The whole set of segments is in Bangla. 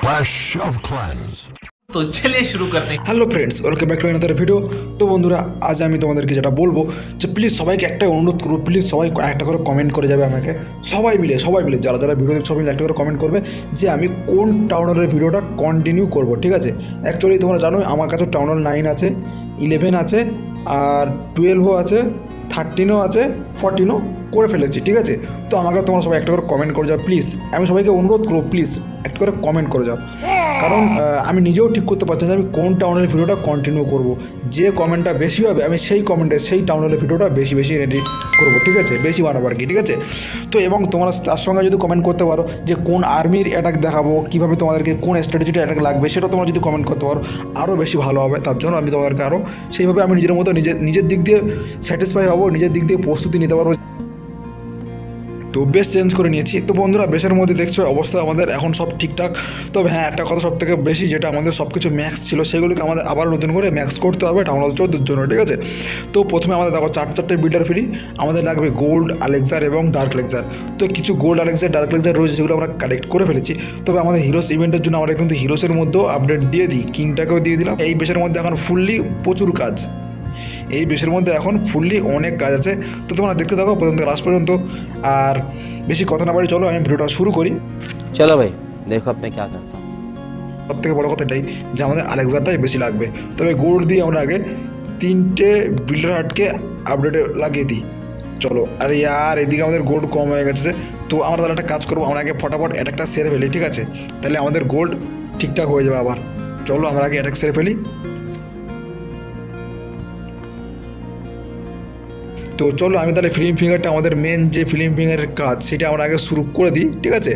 Clash of Clans. তো শুরু করতে hello friends welcome back to another video তো বন্ধুরা আজ আমি তোমাদেরকে যেটা বলব যে প্লিজ সবাইকে একটা অনুরোধ করব প্লিজ সবাই একটা করে কমেন্ট করে যাবে আমাকে। সবাই মিলে সবাই মিলে যারা যারা ভিডিও দেখছ সবাই একটা করে কমেন্ট করবে যে আমি কোন টাউনারের ভিডিওটা কন্টিনিউ করব ঠিক আছে? অ্যাকচুয়ালি তোমরা জানো আমার কাছে টাউনার নাইন আছে ইলেভেন আছে আর টুয়েলভও আছে থার্টিনও আছে ফর্টিনও করে ফেলেছি, ঠিক আছে? তো আমাকে তোমরা সবাই একটা করে কমেন্ট করে যাও প্লিজ আমি সবাইকে অনুরোধ করব প্লিজ একটা করে কমেন্ট করে যাও। কারণ আমি নিজেও ঠিক করতে পারছি না আমি কোন টাউনের ভিডিওটা কন্টিনিউ করব। যে কমেন্টটা বেশি হবে, আমি সেই কমেন্টে সেই টাউনের ভিডিওটা বেশি বেশি রেডি করব, ঠিক আছে? বেশি বানাবো আর কি, ঠিক আছে? তো এবং তোমরা তার সঙ্গে যদি কমেন্ট করতে পারো যে কোন আর্মির অ্যাটাক দেখাবো, কীভাবে তোমাদেরকে কোন স্ট্র্যাটেজিটা অ্যাটাক লাগবে, সেটা তোমরা যদি কমেন্ট করতে পারো আরও বেশি ভালো হবে। তার জন্য আমি তোমাদেরকে আরও সেইভাবে আমি নিজের মতো নিজের নিজের দিক দিয়ে স্যাটিসফাই হব, নিজের দিক দিয়ে প্রস্তুতি নিতে পারব। তো বেশ চেঞ্জ করে নিয়েছি। তো বন্ধুরা, বেশের মধ্যে দেখছ অবস্থা আমাদের এখন সব ঠিকঠাক। তবে হ্যাঁ একটা কথা সব থেকে বেশি যেটা আমাদের সব কিছু ম্যাক্স ছিল, সেগুলোকে আমাদের আবার নতুন করে ম্যাক্স করতে হবে। হল চোদ্দোর জন্য, ঠিক আছে? তো প্রথমে আমাদের দেখো চার চারটে বিল্ডার ফ্রি আমাদের লাগবে গোল্ড আলেক্সার এবং ডার্ক লেকজার তো কিছু গোল্ড আলেকজার ডার্ক লেকজার রয়েছে, সেগুলো আমরা কালেক্ট করে ফেলেছি। তবে আমাদের হিরোস ইভেন্টের জন্য আমরা কিন্তু হিরোসের মধ্যেও আপডেট দিয়ে দিই কিংটাকেও দিয়ে দিলাম। এই বেশের মধ্যে এখন ফুললি প্রচুর কাজ। এই বেশের মধ্যে এখন ফুললি অনেক কাজ আছে। তো তোমরা দেখতে থাকো প্রথম থেকে লাস্ট পর্যন্ত। আর বেশি কথা না বাড়ি চলো আমি ভিডিওটা শুরু করি। চলো ভাই দেখো আপনি কে করতাম সব থেকে বড়ো কথা এটাই যে আমাদের আলেক্সাটাই বেশি লাগবে। তবে গোল্ড দিয়ে আমরা আগে তিনটে বিল্ডার হাটকে আপডেটে লাগিয়ে দিই। চলো আরে আর এদিকে আমাদের গোল্ড কম হয়ে গেছে তো আমরা তাহলে একটা কাজ করব আমরা আগে ফটাফট অ্যাটাকটা সেরে ফেলি ঠিক আছে? তাহলে আমাদের গোল্ড ঠিকঠাক হয়ে যাবে আবার। চলো আমরা আগে অ্যাটাক সেরে ফেলি। তো চলো আমি তাহলে ফিল্ম ফিঙ্গারটা আমাদের মেন যে ফিল্ম ফিঙ্গারের কাজ, সেটা আমরা আগে শুরু করে দিই, ঠিক আছে?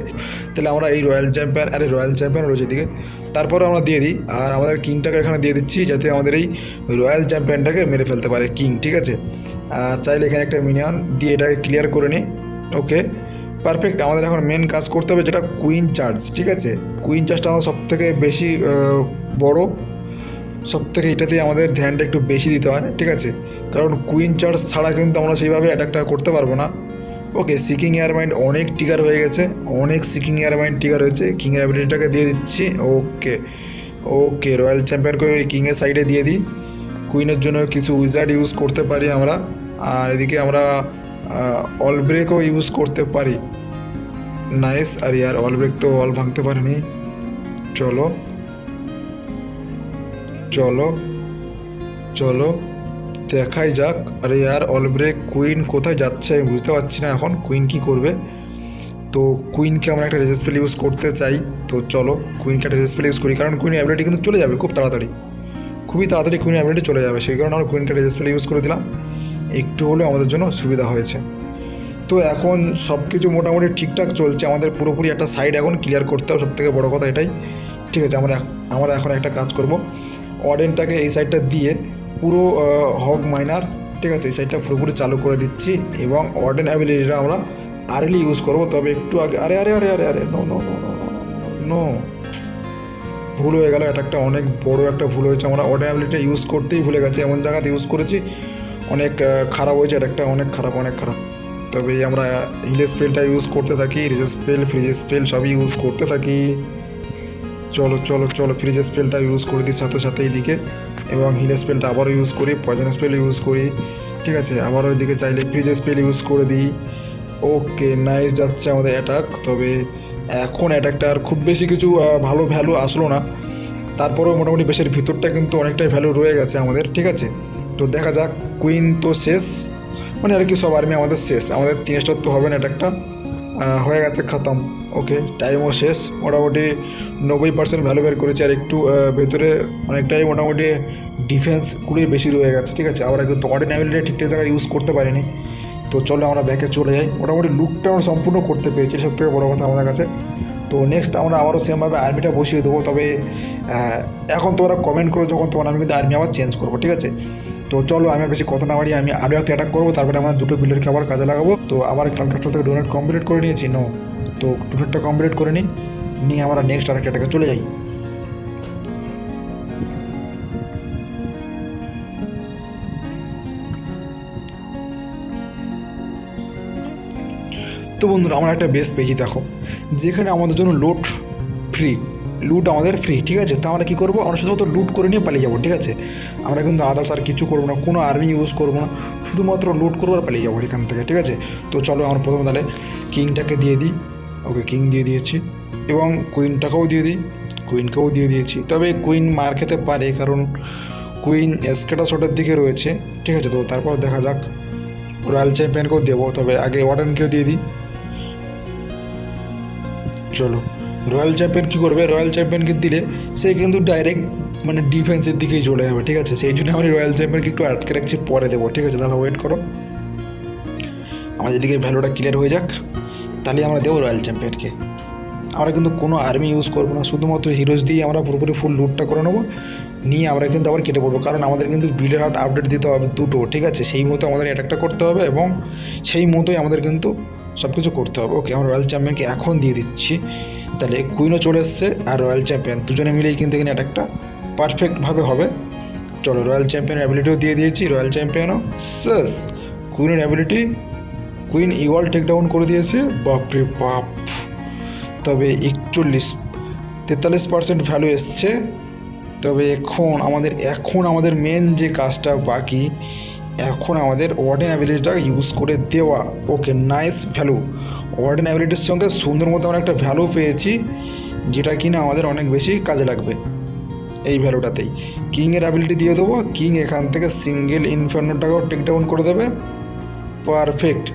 তাহলে আমরা এই রয়্যাল চ্যাম্পিয়ন আরে রয়্যাল চ্যাম্পিয়ন রয়েছে এদিকে তারপরে আমরা দিয়ে দিই, আর আমাদের কিংটাকে এখানে দিয়ে দিচ্ছি, যাতে আমাদের এই রয়্যাল চ্যাম্পিয়নটাকে মেরে ফেলতে পারে কিং ঠিক আছে? আর চাইলে এখানে একটা মিনিয়ন দিয়ে এটাকে ক্লিয়ার করে নিই ওকে পারফেক্ট আমাদের এখন মেন কাজ করতে হবে যেটা কুইন চার্জ ঠিক আছে? কুইন চার্জটা আমার সব থেকে বেশি বড় সব থেকে এটাতেই আমাদের ধ্যানটা একটু বেশি দিতে হয়, ঠিক আছে? কারণ কুইন চার্জ ছাড়া কিন্তু আমরা সেইভাবে অ্যাটাকটা করতে পারব না। ওকে সিকিং এয়ার মাইন্ড অনেক টিকার হয়ে গেছে, অনেক সিকিং এয়ার মাইন্ড টিগার হয়েছে। কিংয়ের অ্যাবিলিটিটাকে দিয়ে দিচ্ছি ওকে ওকে রয়্যাল চ্যাম্পিয়নকে ওই কিংয়ের সাইডে দিয়ে দিই। কুইনের জন্য কিছু উইজার্ড ইউজ করতে পারি আমরা, আর এদিকে আমরা অল ব্রেকও ইউজ করতে পারি। নাইস আর ইয়ার অল ব্রেক তো অল ভাঙতে পারিনি। চলো। চলো চলো, দেখাই যাক। আরে ইয়ার অলব্রেক কুইন কোথায় যাচ্ছে আমি বুঝতে পারছি না এখন। কুইন কি করবে? তো কুইনকে আমরা একটা রেজেসপেল ইউজ করতে চাই। তো চলো কুইনকে একটা রেজেসপেল ইউজ করি। কারণ কুইন অ্যাবিলিটি কিন্তু চলে যাবে খুব তাড়াতাড়ি। খুবই তাড়াতাড়ি কুইন অ্যাবিলিটি চলে যাবে। সেই কারণে আমরা কুইনকে রেজেসপেল ইউজ করে দিলাম। একটু হলেও আমাদের জন্য সুবিধা হয়েছে। তো এখন সব কিছু মোটামুটি ঠিকঠাক চলছে। আমাদের পুরোপুরি একটা সাইড এখন ক্লিয়ার করতে হবে। সবথেকে বড় কথা এটাই। ঠিক আছে, আমরা আমরা এখন একটা কাজ করব। অডেনটাকে এই সাইডটা দিয়ে পুরো হক মাইনার, ঠিক আছে, এই সাইডটা পুরোপুরি চালু করে দিচ্ছি এবং অর্ডেন অ্যাবিলিটিটা আমরা আর্লি ইউজ করব। তবে একটু আগে, আরে আরে আরে আরে আরে নো নো নো নো ভুল হয়ে গেল। এটা একটা অনেক বড় একটা ভুল হয়েছে। আমরা অর্ডেন অ্যাবিলিটিটা ইউজ করতেই ভুলে গেছি। এমন জায়গাতে ইউজ করেছি, অনেক খারাপ হয়েছে। এটা একটা অনেক খারাপ অনেক খারাপ। তবে আমরা হিল স্পেলটা ইউজ করতে থাকি রিজ স্পেল ফ্রিজ স্পেল সবই ইউজ করতে থাকি। চলো চলো চলো ফ্রিজ স্পেলটা ইউজ করে দিই সাথে সাথে এইদিকে এবং হিল স্পেলটা আবারও ইউজ করি পয়জন স্পেল ইউজ করি। ঠিক আছে, আবারও ওইদিকে চাইলে ফ্রিজ স্পেল ইউজ করে দিই। ওকে নাইস যাচ্ছে আমাদের অ্যাটাক তবে এখন অ্যাটাকটা আর খুব বেশি কিছু ভালো ভ্যালু আসলো না। তারপরেও মোটামুটি বেশের ভিতরটা কিন্তু অনেকটাই ভ্যালু রয়ে গেছে আমাদের, ঠিক আছে? তো দেখা যাক কুইন তো শেষ। মানে আর কি সব আর্মি আমাদের শেষ। আমাদের তিন স্টার তো হবে না অ্যাটাকটা হয়ে গেছে খতম। ওকে টাইমও শেষ। মোটামুটি নব্বই পার্সেন্ট ভ্যালু বের করেছে আর একটু ভেতরে অনেকটাই মোটামুটি ডিফেন্স খুবই বেশি রয়ে গেছে, ঠিক আছে? আবার কিন্তু অর্ডিনাবিলিটি ঠিকঠাক জায়গায় ইউজ করতে পারিনি। তো চলো আমরা ব্যাকে চলে যাই। মোটামুটি লুকটা আমরা সম্পূর্ণ করতে পেরেছি, সব থেকে বড়ো কথা আমাদের কাছে। তো নেক্সট আমরা আবারও সেমভাবে আর্মিটা বসিয়ে দেবো, তবে এখন তোমরা কমেন্ট করো যখন তখন আমি কিন্তু আর্মি আবার চেঞ্জ করব, ঠিক আছে? তো চলো আমি বেশি কথা না বাড়িয়ে আমি আরও একটা অ্যাটাক করব, তারপরে আমার দুটো বিল্ডারকে আবার কাজে লাগাবো। তো আবার ক্লানকাস্টার থেকে ডোনেট কমপ্লিট করে নিয়েছি নো তো ডোনেটটা কমপ্লিট করে নিই, নিয়ে আমরা নেক্সট আরেকটা অ্যাটাকে চলে যাই। তো বন্ধুরা, আমরা একটা বেস পেয়েছি, দেখো। যেখানে আমাদের জন্য লোড ফ্রি লুট আমাদের ফ্রি ঠিক আছে? তো আমরা কী করব? আমরা শুধুমাত্র লুট করে নিয়ে পালিয়ে যাব, ঠিক আছে? আমরা কিন্তু আদার্স আর কিছু করব না, কোনো আর্মি ইউজ করব না, শুধুমাত্র লুট করব আর পালিয়ে যাব এখান থেকে, ঠিক আছে? তো চলো আমরা প্রথমে তাহলে কিংটাকে দিয়ে দিই। ওকে কিং দিয়ে দিয়েছি এবং কুইনটাকেও দিয়ে দিই, কুইনকেও দিয়ে দিয়েছি। তবে কুইন মার খেতে পারে, কারণ কুইন এসকেটা শটের দিকে রয়েছে, ঠিক আছে? তো তারপর দেখা যাক। রয়্যাল চ্যাম্পিয়নকেও দেবো, তবে আগে ওয়ার্ডেনকেও দিয়ে দিই। চলো, রয়্যাল চ্যাম্পিয়ন কী করবে? রয়্যাল চ্যাম্পিয়নকে দিলে সে কিন্তু ডাইরেক্ট মানে ডিফেন্সের দিকেই চলে যাবে, ঠিক আছে? সেই জন্য আমি রয়্যাল চ্যাম্পিয়নকে একটু আটকে রাখছি, পরে দেবো, ঠিক আছে? তাহলে ওয়েট করো। আমাদের এদিকে ভ্যালুটা ক্লিয়ার হয়ে যাক। তাহলে আমরা দেবো রয়্যাল চ্যাম্পিয়নকে। আমরা কিন্তু কোনো আর্মি ইউজ করব না, শুধুমাত্র হিরোজ দিয়ে আমরা পুরোপুরি ফুল লুটটা করে নেব। নিয়ে আমরা কিন্তু আবার কেটে পড়ব, কারণ আমাদের কিন্তু বিলের হাট আপডেট দিতে হবে দুটো, ঠিক আছে? সেই মতো আমাদের অ্যাটাকটা করতে হবে এবং সেই মতোই আমাদের কিন্তু সব কিছু করতে হবে। ওকে আমরা রয়্যাল চ্যাম্পিয়নকে এখন দিয়ে দিচ্ছি। তাহলে কুইনও চলে এসছে আর রয়্যাল চ্যাম্পিয়ন দুজনে মিলেই কিন্তু এখানে অ্যাটাকটা পারফেক্টভাবে হবে। চলো রয়্যাল চ্যাম্পিয়ন অ্যাবিলিটিও দিয়ে দিয়েছি, রয়্যাল চ্যাম্পিয়নও। শেষ কুইনের ability queen eagle take down করে দিয়েছে। বাপরে বাপ। তবে একচল্লিশ, তেতাল্লিশ পার্সেন্ট ভ্যালু এসছে। তবে এখন আমাদের এখন আমাদের মেন যে কাজটা বাকি, এখন আমাদের ওয়ার্ডেন অ্যাবিলিটিটা ইউজ করে দেওয়া। ওকে নাইস ভ্যালু ওয়ার্ডেন অ্যাবিলিটির সঙ্গে সুন্দর মতো আমরা একটা ভ্যালু পেয়েছি, যেটা কিনা আমাদের অনেক বেশি কাজে লাগবে এই ভ্যালুটাতেই কিংয়ের অ্যাবিলিটি দিয়ে দেবো। কিং এখান থেকে সিঙ্গেল ইনফার্নোটাকেও টেক ডাউন করে দেবে। পারফেক্ট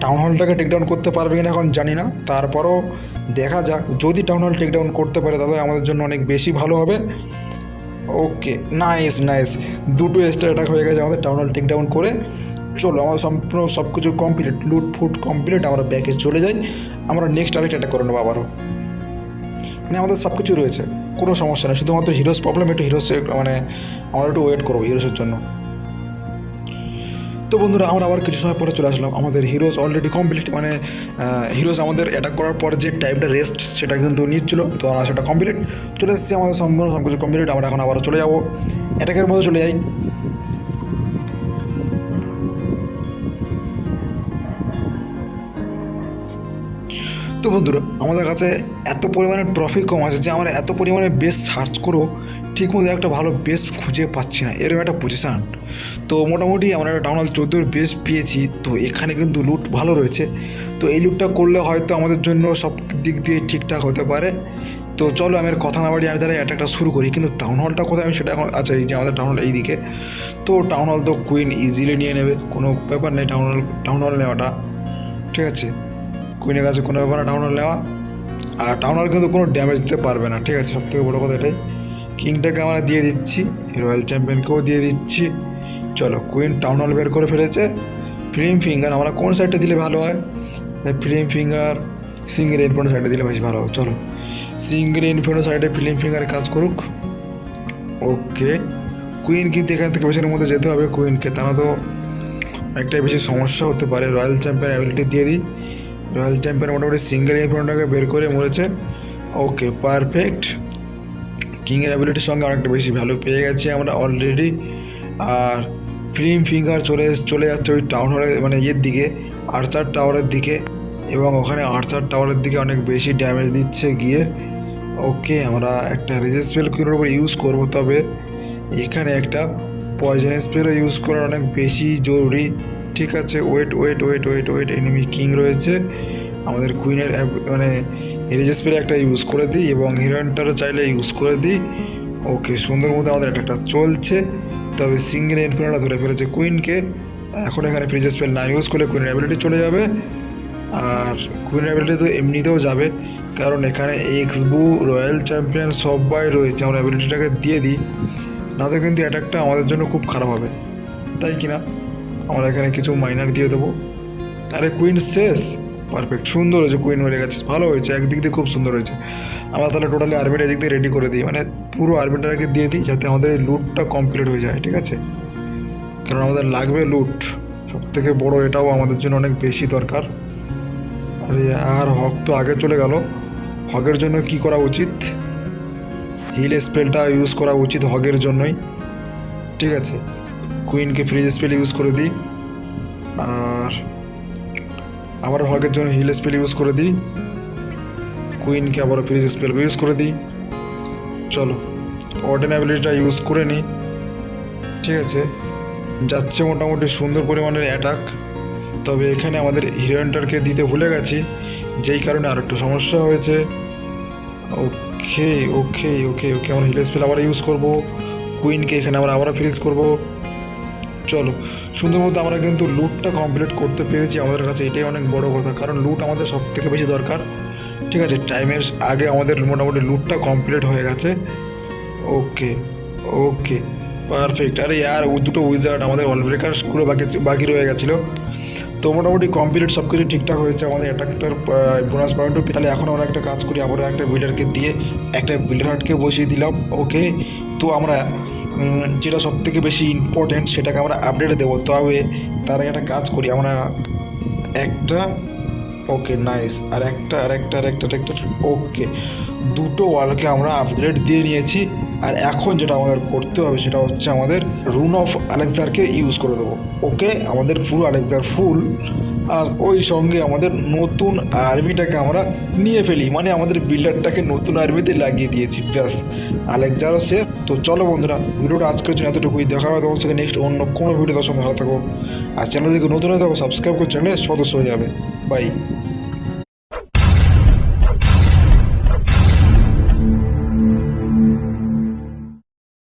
টাউন হলটাকে টেকডাউন করতে পারবে কিনা এখন জানি না। তারপরও দেখা যাক। যদি টাউন হল টেকডাউন করতে পারে, তাহলে আমাদের জন্য অনেক বেশি ভালো হবে। ওকে নাইস নাইস দুটো স্টার অ্যাটাক হয়ে গেছে আমাদের টাউন হল টেকডাউন করে। চলো, আমার সম্পূর্ণ সব কিছু কমপ্লিট লুট ফুট কমপ্লিট আমরা ব্যাকে চলে যাই। আমরা নেক্সট আরেকটা অ্যাটাক করে নেব আবারও। মানে আমাদের সব কিছু রয়েছে। কোনো সমস্যা নেই। শুধুমাত্র হিরোস প্রবলেম একটু হিরোস মানে আমরা একটু ওয়েট করব হিরোসের জন্য। তো বন্ধুরা, আমরা আবার কিছু সময় পরে চলে আসলাম। আমাদের হিরোজ অলরেডি কমপ্লিট মানে হিরোজ আমাদের অ্যাটাক করার পর যে টাইমটা রেস্ট সেটা কিন্তু নিচ্ছিল তো আমরা সেটা কমপ্লিট চলে এসেছি আমাদের সম্পূর্ণ সব কিছু কমপ্লিট আমরা এখন আবার চলে যাব। অ্যাটাকের মধ্যে চলে যাই। তো বন্ধুরা, আমাদের কাছে এত পরিমাণে ট্রফি কম আছে যে আমরা এত পরিমাণে বেস সার্চ করেও ঠিকমতো একটা ভালো বেস খুঁজে পাচ্ছি না, এরকম একটা পজিশান তো মোটামুটি আমরা একটা টাউন হল চোদ্দোর বেস পেয়েছি, তো এখানে কিন্তু লুট ভালো রয়েছে। তো এই লুটটা করলে হয়তো আমাদের জন্য সব দিক দিয়ে ঠিকঠাক হতে পারে। তো চলো আমি কথা না বাড়ি আমি তাহলে অ্যাটাকটা শুরু করি, কিন্তু টাউন হলটা কোথায় আমি সেটা এখন আচ্ছা এই যে আমাদের টাউন হল এইদিকে। তো টাউন হল তো কুইন ইজিলি নিয়ে নেবে, কোনো ব্যাপার নেই টাউন হল টাউন হল নেওয়াটা। ঠিক আছে? কুইনের কাছে কোনো ব্যাপার না টাউন হল নেওয়া। আর টাউন হল কিন্তু কোনো ড্যামেজ দিতে পারবে না, ঠিক আছে? সব থেকে বড়ো কথা এটাই। কিংটাকে আমরা দিয়ে দিচ্ছি, রয়্যাল চ্যাম্পিয়নকেও দিয়ে দিচ্ছি। চলো কুইন টাউন হল বের করে ফেলেছে। ফিল্ম ফিঙ্গার আমরা কোন সাইডটা দিলে ভালো হয়? ফিল্ম ফিঙ্গার সিঙ্গেল ইনফ্রন্ট সাইডে দিলে বেশি ভালো হবে। চলো সিঙ্গেল ইনফ্রন্ট সাইডে ফিল্ম ফিঙ্গারে কাজ করুক। ওকে কুইন কিন্তু এখান থেকে বেশির মধ্যে যেতে হবে। কুইনকে তা না তো একটাই বেশি সমস্যা হতে পারে। রয়্যাল চ্যাম্পিয়ন অ্যাবিলিটি দিয়ে দিই। রয়্যাল চ্যাম্পিয়ন মোটামুটি সিঙ্গেল ইনফ্রন্টটাকে বের করে মরেছে। ওকে পারফেক্ট কিংয়ের অ্যাবিলিটির সঙ্গে অনেকটা বেশি ভ্যালু পেয়ে গেছি আমরা অলরেডি আর ফিল্ম ফিঙ্গার চলে চলে যাচ্ছে ওই টাউন হলের মানে ইয়ের দিকে আর্চার টাওয়ারের দিকে। এবং ওখানে আর্চার টাওয়ারের দিকে অনেক বেশি ড্যামেজ দিচ্ছে গিয়ে। ওকে আমরা একটা রেজেস স্পেল কিনোর উপর ইউজ করব তবে। এখানে একটা পয়জন স্পেলও ইউজ করা অনেক বেশি জরুরি। ঠিক আছে wait wait wait wait wait enemy king রয়েছে। আমাদের কুইনের মানে রেজেস স্প্রে একটা ইউজ করে দিই এবং হিরোইনটারও চাইলে ইউজ করে দিই। ওকে সুন্দর মধ্যে আমাদের একটা একটা চলছে। তবে সিঙ্গেল ইনফিনিটা ধরে ফেলেছে কুইনকে এখন এখানে ফ্রিজ স্পেল না ইউজ করলে কুইনের অ্যাবিলিটি চলে যাবে। আর কুইনের অ্যাবিলিটি তো এমনিতেও যাবে। কারণ এখানে এক্স বু রয়্যাল চ্যাম্পিয়ন সবাই রয়েছে। আমরা অ্যাবিলিটিটাকে দিয়ে দিই। না তো কিন্তু অ্যাটাকটা আমাদের জন্য খুব খারাপ হবে। তাই কি না আমরা এখানে কিছু মাইনার দিয়ে দেবো। আরে কুইন শেষ! পারফেক্ট সুন্দর হয়েছে কুইন হয়ে গেছে, ভালো হয়েছে, একদিক দিয়ে খুব সুন্দর হয়েছে। আমরা তাহলে টোটালি আর্মিটা এদিক দিয়ে রেডি করে দিই মানে পুরো আর্মিটাকে দিয়ে দিই, যাতে আমাদের এই লুটটা কমপ্লিট হয়ে যায়, ঠিক আছে? কারণ আমাদের লাগবে লুট সব থেকে বড়ো এটাও আমাদের জন্য অনেক বেশি দরকার। আরে আর হক তো আগে চলে গেল, হকের জন্য কি করা উচিত? হিল স্পেলটা ইউজ করা উচিত হগের জন্যই, ঠিক আছে? কুইনকে ফ্রিজ স্পেল ইউজ করে দিই, আর আবার হগের জন্য হিল স্পেল ইউজ করে দিই। কুইনকে আবার ফ্রিজ স্পেল ইউজ করে দিই। চলো অর্ডিনাবিলিটিটা ইউজ করে নিই। ঠিক আছে, যাচ্ছে মোটামুটি সুন্দর পরিমাণের অ্যাটাক তবে এখানে আমাদের হিরোইনটারকে দিতে ভুলে গেছি, যেই কারণে আর একটু সমস্যা হয়েছে। ওকে ওকে ওকে ওকে আমরা হিল স্পেল আবার ইউজ করব। কুইনকে এখানে আমরা আবারও ফ্রিজ করব। চলো, সুন্দর মতো আমরা কিন্তু লুটটা কমপ্লিট করতে পেরেছি আমাদের কাছে। এটাই অনেক বড় কথা, কারণ লুট আমাদের সব থেকে বেশি দরকার। ঠিক আছে টাইমের আগে আমাদের মোটামুটি লুটটা কমপ্লিট হয়ে গেছে। ওকে ওকে পারফেক্ট আরে ইয়ার ও দুটো উইজার্ড আমাদের অলব্রেকারগুলো বাকি বাকি রয়ে গেছিল। তো মোটামুটি কমপ্লিট সব কিছু ঠিকঠাক হয়েছে আমাদের অ্যাটাকটার বোনাস পয়েন্টও তাহলে এখন আমরা একটা কাজ করি আবার একটা বিল্ডারকে দিয়ে একটা বিল্ডার হাটকে বসিয়ে দিলাম। ওকে তো আমরা যেটা সব থেকে বেশি ইম্পর্টেন্ট সেটাকে আমরা আপডেট দেবো। তবে তার আগে একটা কাজ করি, আমরা একটা ওকে নাইস আর একটা আর একটা আর একটা আর একটা ওকে দুটো ওয়ালকে আমরা আপগ্রেড দিয়ে নিয়েছি। আর এখন যেটা আমাদের করতে হবে সেটা হচ্ছে আমাদের রুন অফ আলেক্সারকে ইউজ করে দেবো। ওকে? আমাদের ফুল আলেক্সার ফুল আর ওই সঙ্গে আমাদের নতুন আর্মিটাকে আমরা নিয়ে ফেলি। মানে আমাদের বিল্ডারটাকে নতুন আর্মিতে লাগিয়ে দিয়েছি। ব্যাস আলেকজারও শেষ। তো চলো বন্ধুরা, ভিডিওটা আজকের জন্য এতটুকুই। দেখা হবে তোমার সাথে নেক্সট অন্য কোনো ভিডিও সঙ্গে ভালো থাকো। আর চ্যানেল থেকে নতুন হয়ে থাকো সাবস্ক্রাইব করে চ্যানেলে সদস্য হয়ে যাবে। বাই